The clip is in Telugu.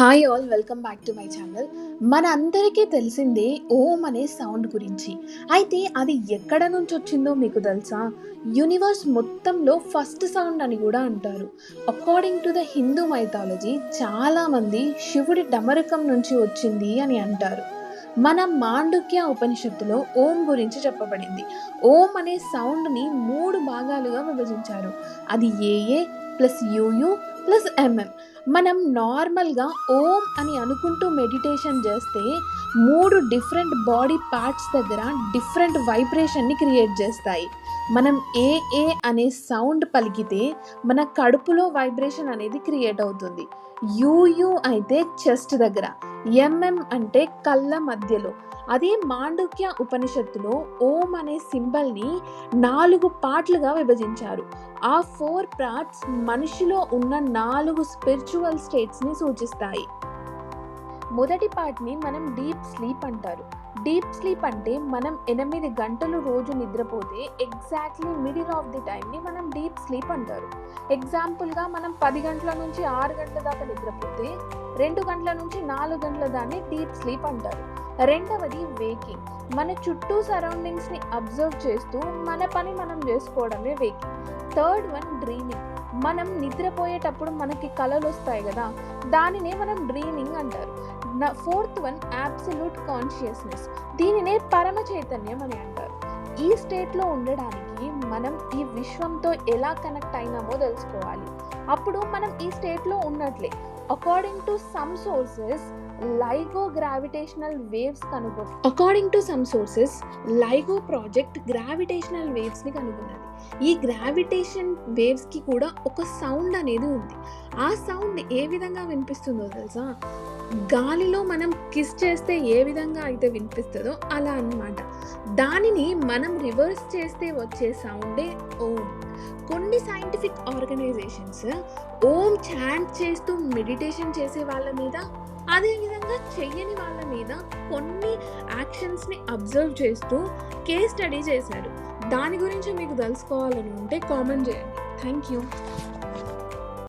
Hi all welcome back to my channel మన అందరికీ తెలిసిందే ఓం అనే సౌండ్ గురించి. అయితే అది ఎక్కడ నుంచి వచ్చిందో మీకు తెలుసా? యూనివర్స్ మొత్తంలో ఫస్ట్ సౌండ్ అని కూడా అంటారు. According to the Hindu mythology చాలామంది శివుడి డమరుకం నుంచి వచ్చింది అని అంటారు. మన మాండుక్య ఉపనిషత్తులో ఓం గురించి చెప్పబడింది. ఓం అనే సౌండ్ని మూడు భాగాలుగా విభజించారు. అది A A plus U U plus M M. మనం నార్మల్గా ఓం అని అనుకుంటూ మెడిటేషన్ చేస్తే మూడు డిఫరెంట్ బాడీ పార్ట్స్ దగ్గర డిఫరెంట్ వైబ్రేషన్ని క్రియేట్ చేస్తాయి. మనం ఏ ఏ అనే సౌండ్ పలికితే మన కడుపులో వైబ్రేషన్ అనేది క్రియేట్ అవుతుంది. యూయు అయితే చెస్ట్ దగ్గర. ఎంఎం అంటే కళ్ళ మధ్యలో. అదే మాండుక్య ఉపనిషత్తులో ఓం అనే సింబల్ని నాలుగు పార్ట్లుగా విభజించారు. ఆ ఫోర్ పార్ట్స్ మనిషిలో ఉన్న నాలుగు స్పిరిచువల్ స్టేట్స్ని సూచిస్తాయి. మొదటి పార్ట్ని మనం డీప్ స్లీప్ అంటారు. డీప్ స్లీప్ అంటే మనం ఎనిమిది గంటలు రోజు నిద్రపోతే ఎగ్జాక్ట్లీ మిడిల్ ఆఫ్ ది టైంని మనం డీప్ స్లీప్ అంటారు. ఎగ్జాంపుల్గా మనం పది గంటల నుంచి ఆరు గంటల దాకా నిద్రపోతే రెండు గంటల నుంచి నాలుగు గంటల దాన్ని డీప్ స్లీప్ అంటారు. రెండవది వేకింగ్. మన చుట్టూ సరౌండింగ్స్ని అబ్జర్వ్ చేస్తూ మన పని మనం చేసుకోవడమే వేకింగ్. Third one dreaming. మనం నిద్రపోయేటప్పుడు మనకి కళలు వస్తాయి కదా దానినే మనం డ్రీమింగ్ అంటారు. ఫోర్త్ వన్ అబ్సల్యూట్ కాన్షియస్నెస్ దీనినే పరమ చైతన్యం అని అంటారు. ఈ స్టేట్లో ఉండడానికి మనం ఈ విశ్వంతో ఎలా కనెక్ట్ అయినామో తెలుసుకోవాలి. అప్పుడు మనం ఈ స్టేట్లో ఉన్నట్లే. According to some sources LIGO gravitational waves కనుగొ according to some sources LIGO project gravitational వేవ్స్ని కనుగొన్నది. ఈ గ్రావిటేషన్ వేవ్స్కి కూడా ఒక సౌండ్ అనేది ఉంది. ఆ సౌండ్ ఏ విధంగా వినిపిస్తుందో తెలుసా? గాలిలో మనం కిస్ చేస్తే ఏ విధంగా అయితే వినిపిస్తుందో అలా అన్నమాట. దానిని మనం రివర్స్ చేస్తే వచ్చే సౌండే ఓం. కొన్ని సైంటిఫిక్ ఆర్గనైజేషన్స్ ఓం చాంట్ చేస్తూ మెడిటేషన్ చేసే వాళ్ళ మీద అదేవిధంగా చెయ్యని వాళ్ళ మీద కొన్ని యాక్షన్స్ని అబ్జర్వ్ చేస్తూ కేస్ స్టడీ చేశారు. దాని గురించి మీకు తెలుసుకోవాలని ఉంటే కామెంట్ చేయండి. Thank you